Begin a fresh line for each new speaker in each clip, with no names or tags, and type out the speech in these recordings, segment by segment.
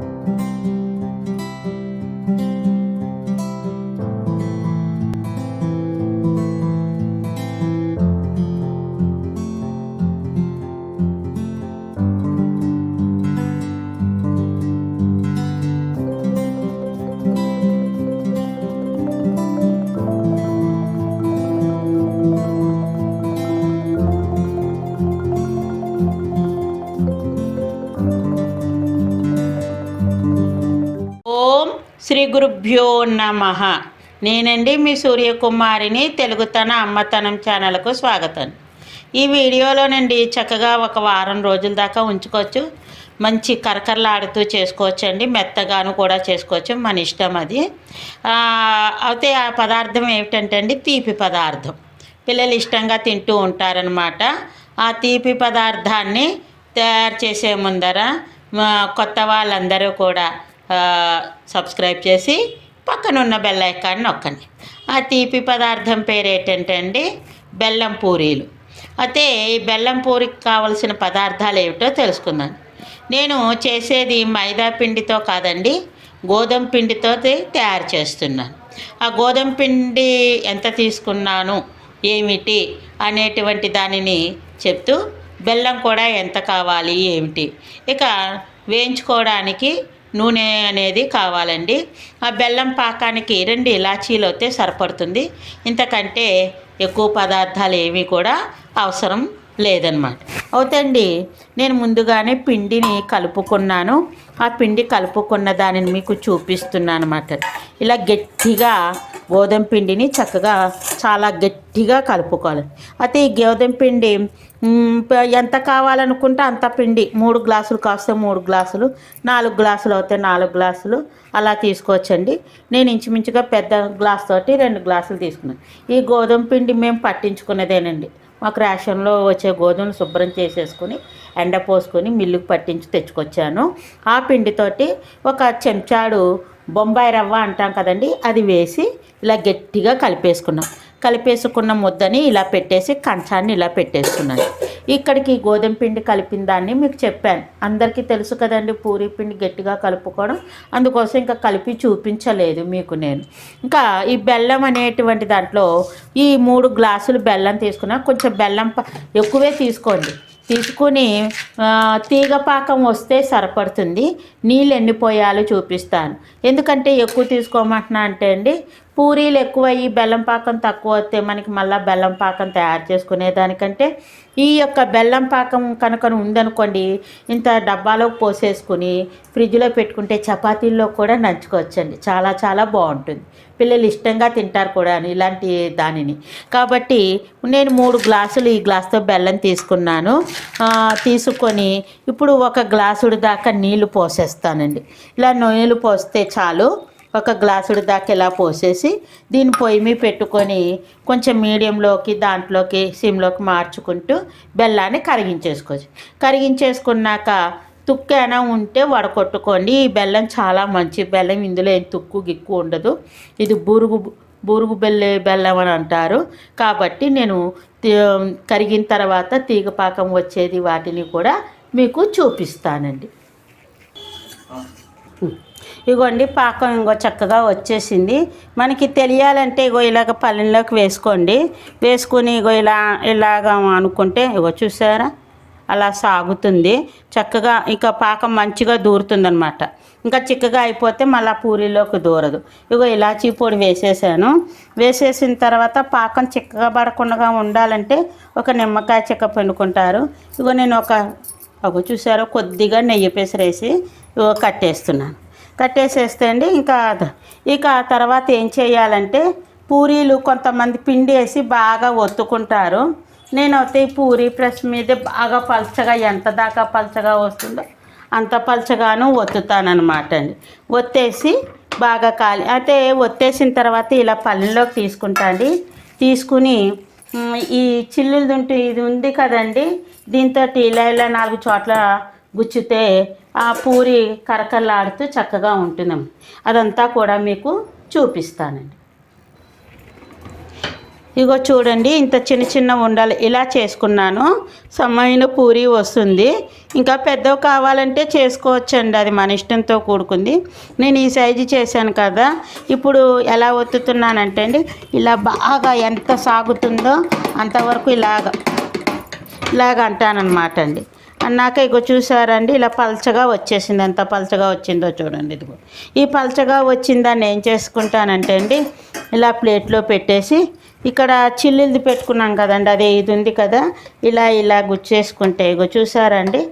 Thank you. Shri గురుభ్యో నమ. నేనండి మీ సూర్యకుమారిని తెలుగుతన అమ్మతనం ఛానల్కు స్వాగతం. ఈ వీడియోలోనండి చక్కగా ఒక వారం రోజుల దాకా ఉంచుకోవచ్చు. మంచి కరకరలాడుతూ చేసుకోవచ్చు అండి మెత్తగాను కూడా చేసుకోవచ్చు. మన ఇష్టం అది. అయితే ఆ పదార్థం ఏమిటంటే అండి తీపి పదార్థం. పిల్లలు ఇష్టంగా తింటూ ఉంటారనమాట ఆ తీపి పదార్థాన్ని తయారు చేసే ముందర కొత్త వాళ్ళందరూ కూడా సబ్స్క్రైబ్ చేసి పక్కనున్న బెల్ ఐకాన్ని నొక్కండి. ఆ తీపి పదార్థం పేరు ఏంటంటే అండి బెల్లం పూరీలు. అయితే ఈ బెల్లం పూరికి కావలసిన పదార్థాలు ఏమిటో తెలుసుకుందాం. నేను చేసేది మైదా పిండితో కాదండి గోధుమ పిండితో తయారు చేస్తున్నాను. ఆ గోధుమ పిండి ఎంత తీసుకున్నాను ఏమిటి అనేటువంటి దానిని చెప్తూ బెల్లం కూడా ఎంత కావాలి ఏమిటి? ఇక వేయించుకోవడానికి నూనె అనేది కావాలండి. ఆ బెల్లం పాకానికి రెండు ఇలాచీలు అయితే సరిపడుతుంది. ఇంతకంటే ఎక్కువ పదార్థాలు ఏమీ కూడా అవసరం లేదనమాట అవుతండి నేను ముందుగానే పిండిని కలుపుకున్నాను. ఆ పిండి కలుపుకున్న దానిని మీకు చూపిస్తున్నాను అనమాట ఇలా గట్టిగా గోధుమ పిండిని చక్కగా చాలా గట్టిగా కలుపుకోవాలి. అయితే ఈ గోధుమ పిండి ఎంత కావాలనుకుంటే అంత పిండి మూడు గ్లాసులు కాస్తే మూడు గ్లాసులు నాలుగు గ్లాసులు అవుతే నాలుగు గ్లాసులు అలా తీసుకోవచ్చండి. నేను ఇంచుమించుగా పెద్ద గ్లాస్ తోటి రెండు గ్లాసులు తీసుకున్నాను. ఈ గోధుమ పిండి మేము పట్టించుకున్నదేనండి. మాకు రేషన్లో వచ్చే గోధుమలు శుభ్రం చేసేసుకుని ఎండ పోసుకొని మిల్లుకు పట్టించి తెచ్చుకొచ్చాను. ఆ పిండితోటి ఒక చెంచాడు బొంబాయి రవ్వ అంటాం కదండి అది వేసి ఇలా గట్టిగా కలిపేసుకున్నాం. కలిపేసుకున్న ముద్దని ఇలా పెట్టేసి కంచాన్ని ఇలా పెట్టేసుకున్నాను. ఇక్కడికి గోధుమ పిండి కలిపిన దాన్ని మీకు చెప్పాను. అందరికీ తెలుసు కదండి పూరి పిండి గట్టిగా కలుపుకోవడం. అందుకోసం ఇంకా కలిపి చూపించలేదు మీకు నేను. ఇంకా ఈ బెల్లం అనేటువంటి దాంట్లో ఈ మూడు గ్లాసులు బెల్లం తీసుకున్నా. కొంచెం బెల్లం ప- ఎక్కువే తీసుకోండి. తీసుకుని తీగ పాకం వస్తే సరిపడుతుంది. నీళ్ళు ఎన్ని పోయాలో చూపిస్తాను. ఎందుకంటే ఎక్కువ తీసుకోమంటున్నా అంటే అండి పూరీలు ఎక్కువ అయ్యి బెల్లం పాకం తక్కువ వస్తే మనకి మళ్ళీ బెల్లం పాకం తయారు చేసుకునే దానికంటే ఈ యొక్క బెల్లం పాకం కనుక ఉందనుకోండి ఇంత డబ్బాలో పోసేసుకుని ఫ్రిడ్జ్లో పెట్టుకుంటే చపాతీల్లో కూడా నంచుకోవచ్చండి. చాలా చాలా బాగుంటుంది. పిల్లలు ఇష్టంగా తింటారు కూడా ఇలాంటి దానిని. కాబట్టి నేను మూడు గ్లాసులు ఈ గ్లాస్తో బెల్లం తీసుకున్నాను. తీసుకొని ఇప్పుడు ఒక గ్లాసుడు దాకా నీళ్ళు పోసేస్తానండి. ఇలా నీళ్ళు పోస్తే చాలు. ఒక గ్లాసుడు దాకా ఇలా పోసేసి దీని పొయ్యి మీద పెట్టుకొని కొంచెం మీడియంలోకి దాంట్లోకి సిమ్లోకి మార్చుకుంటూ బెల్లాన్ని కరిగించేసుకోవచ్చు. కరిగించేసుకున్నాక తుక్కు ఉంటే వడకొట్టుకోండి. ఈ బెల్లం చాలా మంచి బెల్లం. ఇందులో ఏం తుక్కు గిక్కు ఉండదు. ఇది బురుగు బురుగు బెల్లే బెల్లం అని అంటారు. కాబట్టి నేను కరిగిన తర్వాత తీగపాకం వచ్చేది వాటిని కూడా మీకు చూపిస్తానండి. ఇగోండి పాకం ఇంకో చక్కగా వచ్చేసింది. మనకి తెలియాలంటే ఇగో ఇలాగ పళ్ళెంలోకి వేసుకోండి. వేసుకుని ఇగో ఇలా ఇలాగ అనుకుంటే ఇగో చూసారా? అలా సాగుతుంది. చక్కగా ఇక పాకం మంచిగా దూరుతుందనమాట ఇంకా చిక్కగా అయిపోతే మళ్ళీ పూరీలోకి దూరదు. ఇగో ఇలాచీ పొడి వేసేసాను. వేసేసిన తర్వాత పాకం చిక్కగా పడకుండా ఉండాలంటే ఒక నిమ్మకాయ చిక్క పిండుకుంటారు. ఇగో నేను ఒక ఒక చూసారో? కొద్దిగా నెయ్యి పెసరేసి ఇగో కట్టేస్తున్నాను. కట్టేసేస్తే అండి ఇంకా ఇక తర్వాత ఏం చేయాలంటే పూరీలు కొంతమంది పిండి వేసి బాగా ఒత్తుకుంటారు. నేనైతే ఈ పూరీ ప్రెస్ మీద బాగా పలచగా ఎంత దాకా పలచగా వస్తుందో అంత పలచగాను ఒత్తుతానమాట అండి. ఒత్తేసి బాగా కాలి అయితే ఒత్తేసిన తర్వాత ఇలా పళ్ళలోకి తీసుకుంటా అండి. తీసుకుని ఈ చిల్లులు ఉంటే ఇది ఉంది కదండి దీంతో ఇలా ఇలా నాలుగు చోట్ల గుచ్చితే ఆ పూరి కరకరలాడుతూ చక్కగా ఉంటుందమ్మ అదంతా కూడా మీకు చూపిస్తానండి. ఇగో చూడండి ఇంత చిన్న చిన్న ఉండాలి ఇలా చేసుకున్నాను. సమైన పూరి వస్తుంది. ఇంకా పెద్దవి కావాలంటే చేసుకోవచ్చండి అది మన ఇష్టంతో కూడుకుంది. నేను ఈ సైజు చేశాను కదా ఇప్పుడు ఎలా ఒత్తుతున్నానంటే అండి ఇలా బాగా ఎంత సాగుతుందో అంతవరకు ఇలాగ ఇలాగ అంటానన్నమాట అండి. అన్నాక ఇగో చూసారండి ఇలా పలచగా వచ్చేసింది. ఎంత పలచగా వచ్చిందో చూడండి ఇదిగో. ఈ పల్చగా వచ్చిందాన్ని ఏం చేసుకుంటానంటే అండి ఇలా ప్లేట్లో పెట్టేసి ఇక్కడ చిల్లిది పెట్టుకున్నాం కదండి అదే ఇది ఉంది కదా ఇలా ఇలా గుచ్చేసుకుంటే ఇగో చూసారండి.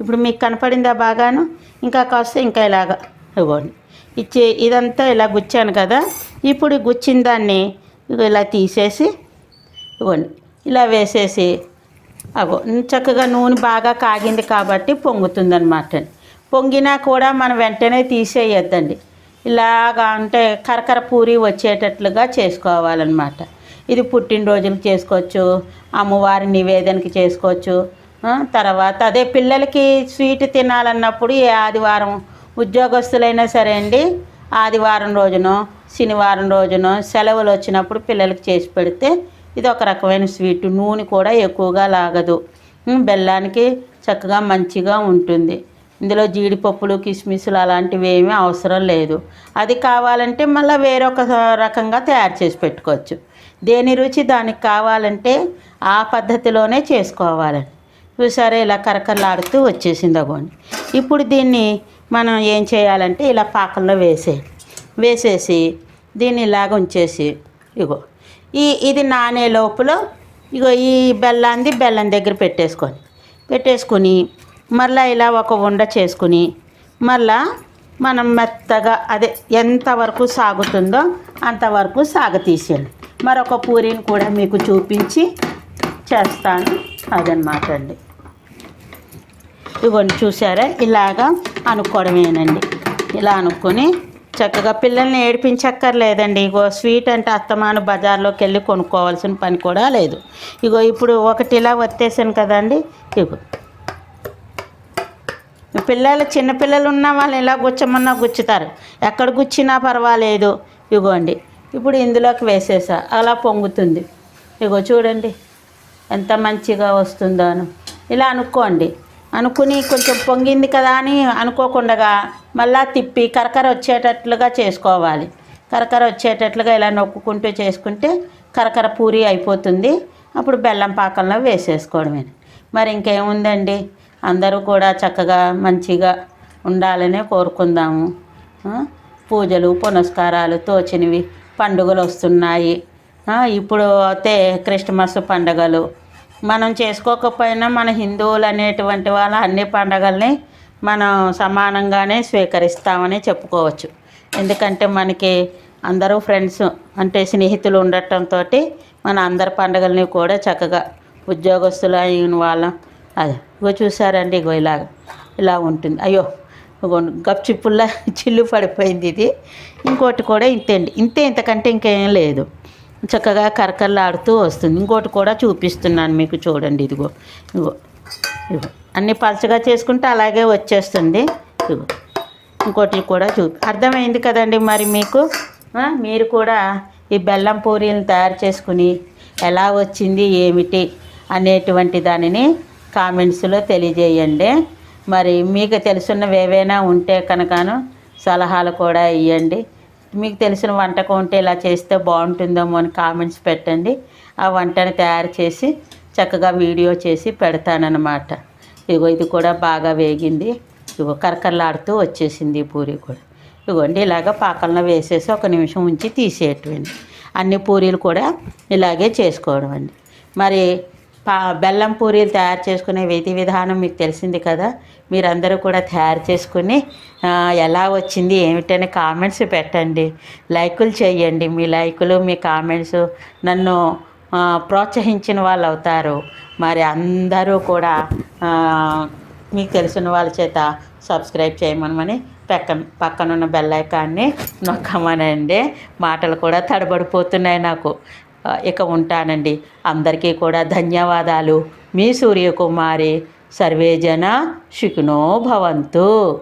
ఇప్పుడు మీకు కనపడిందా బాగాను? ఇంకా కాస్త ఇంకా ఇలాగ ఇవ్వండి. ఇచ్చే ఇదంతా ఇలా గుచ్చాను కదా ఇప్పుడు గుచ్చిన దాన్ని ఇలా తీసేసి ఇవ్వండి. ఇలా వేసేసి అగో చక్కగా నూనె బాగా కాగింది కాబట్టి పొంగుతుందనమాట పొంగినా కూడా మనం వెంటనే తీసేయొద్దండి. ఇలాగా అంటే కరకర పూరి వచ్చేటట్లుగా చేసుకోవాలన్నమాట. ఇది పుట్టినరోజులకు చేసుకోవచ్చు అమ్మవారి నివేదనకి చేసుకోవచ్చు తర్వాత అదే పిల్లలకి స్వీట్ తినాలన్నప్పుడు ఏ ఆదివారం ఉద్యోగస్తులైనా సరే అండి ఆదివారం రోజునో శనివారం రోజునో సెలవులు వచ్చినప్పుడు పిల్లలకి చేసి పెడితే ఇది ఒక రకమైన స్వీట్. నూనె కూడా ఎక్కువగా లాగదు. బెల్లానికి చక్కగా మంచిగా ఉంటుంది. ఇందులో జీడిపప్పులు కిస్మిస్లు అలాంటివి ఏమీ అవసరం లేదు. అది కావాలంటే మళ్ళీ వేరొక రకంగా తయారు చేసి పెట్టుకోవచ్చు. దేని రుచి దానికి కావాలంటే ఆ పద్ధతిలోనే చేసుకోవాలండి చూసారా ఇలా కరకరలాడుతూ వచ్చేసింది అగోండి ఇప్పుడు దీన్ని మనం ఏం చేయాలంటే ఇలా పాకంలో వేసే వేసేసి దీన్ని ఇలాగ ఉంచేసి ఇగో ఈ ఇది నానే లోపల ఇగో ఈ బెల్లాంది బెల్లం దగ్గర పెట్టేసుకొని పెట్టేసుకుని మళ్ళీ ఇలా ఒక ఉండ చేసుకుని మళ్ళా మనం మెత్తగా అదే ఎంతవరకు సాగుతుందో అంతవరకు సాగతీసేయండి మరొక పూరిని కూడా మీకు చూపించి చేస్తాను. అదనమాట అండి. ఇవన్నీ చూసారా? ఇలాగా అనుకోవడమేనండి. ఇలా అనుకొని చక్కగా పిల్లల్ని ఏడిపించక్కర్లేదండి. ఇగో స్వీట్ అంటే అత్తమాను బజార్లోకి వెళ్ళి కొనుక్కోవాల్సిన పని కూడా లేదు. ఇగో ఇప్పుడు ఒకటి ఇలా వత్తేసాను కదండి. ఇగో. పిల్లలు చిన్నపిల్లలు ఉన్న వాళ్ళు ఇలా గుచ్చమన్నా గుచ్చుతారు. ఎక్కడ గుచ్చినా పర్వాలేదు. ఇగోండి. ఇప్పుడు ఇందులోకి వేసేసా. అలా పొంగుతుంది. ఇగో చూడండి. ఎంత మంచిగా వస్తుందోను. ఇలా అనుకోండి. అనుకుని కొంచెం పొంగింది కదా అని అనుకోకుండా మళ్ళా తిప్పి కరకర వచ్చేటట్లుగా చేసుకోవాలి. కరకర వచ్చేటట్లుగా ఇలా నొక్కుకుంటూ చేసుకుంటే కరకర పూరి అయిపోతుంది. అప్పుడు బెల్లం పాకంలో వేసేసుకోవడమే. మరి ఇంకేముందండి? అందరూ కూడా చక్కగా మంచిగా ఉండాలనే కోరుకుందాము. పూజలు పునస్కారాలు తోచినవి పండుగలు వస్తున్నాయి. ఇప్పుడు అయితే క్రిస్మస్ పండుగలు మనం చేసుకోకపోయినా మన హిందువులు అనేటువంటి వాళ్ళ అన్ని పండగల్ని మనం సమానంగానే స్వీకరిస్తామని చెప్పుకోవచ్చు. ఎందుకంటే మనకి అందరూ ఫ్రెండ్స్ అంటే స్నేహితులు ఉండటంతో మన అందరి పండగల్ని కూడా చక్కగా ఉద్యోగస్తులు అయిన వాళ్ళం. అదే ఇగో చూసారండి ఇగో ఇలాగ ఇలా ఉంటుంది. అయ్యో ఇగో గప్చిప్పుల్లా చిల్లు పడిపోయింది ఇది. ఇంకోటి కూడా ఇంతే అండి. ఇంతే ఇంతకంటే ఇంకేం లేదు. చక్కగా కరకరలాడుతూ వస్తుంది. ఇంకోటి కూడా చూపిస్తున్నాను మీకు చూడండి. ఇదిగో ఇగో ఇగో అన్ని పలచగా చేసుకుంటే అలాగే వచ్చేస్తుంది. ఇగో ఇంకోటి కూడా చూపి అర్థమైంది కదండి మరి మీకు? మీరు కూడా ఈ బెల్లం పూరీలను తయారు చేసుకుని ఎలా వచ్చింది ఏమిటి అనేటువంటి దానిని కామెంట్స్లో తెలియజేయండి. మరి మీకు తెలుసున్నవి ఏవైనా ఉంటే కనుకను సలహాలు కూడా ఇవ్వండి మీకు తెలిసిన వంటకం ఉంటే ఇలా చేస్తే బాగుంటుందేమో అని కామెంట్స్ పెట్టండి. ఆ వంటని తయారు చేసి చక్కగా వీడియో చేసి పెడతానన్నమాట. ఇదిగో ఇది కూడా బాగా వేగింది. ఇదిగో కరకరలాడుతూ వచ్చేసింది ఈ పూరి కూడా. ఇగోండి ఇలాగ పాకంలో వేసేసి ఒక నిమిషం ఉంచి తీసేయటండి అన్ని పూరీలు కూడా ఇలాగే చేసుకోవడం అండి మరి బెల్లం పూరీలు తయారు చేసుకునే విధి విధానం మీకు తెలిసింది కదా? మీరందరూ కూడా తయారు చేసుకుని ఎలా వచ్చింది ఏమిటని కామెంట్స్ పెట్టండి. లైకులు చేయండి. మీ లైకులు మీ కామెంట్స్ నన్ను ప్రోత్సహించిన వాళ్ళు అవుతారు. మరి అందరూ కూడా మీకు తెలిసిన వాళ్ళ చేత సబ్స్క్రైబ్ చేయమనమని పక్కన పక్కనున్న బెల్ ఐకాన్ని నొక్కమనండి. మాటలు కూడా తడబడిపోతున్నాయి నాకు. ఇక ఉంటానండి. అందరికీ కూడా ధన్యవాదాలు. మీ సూర్యకుమారి సర్వేజన శుకునో భవంతు.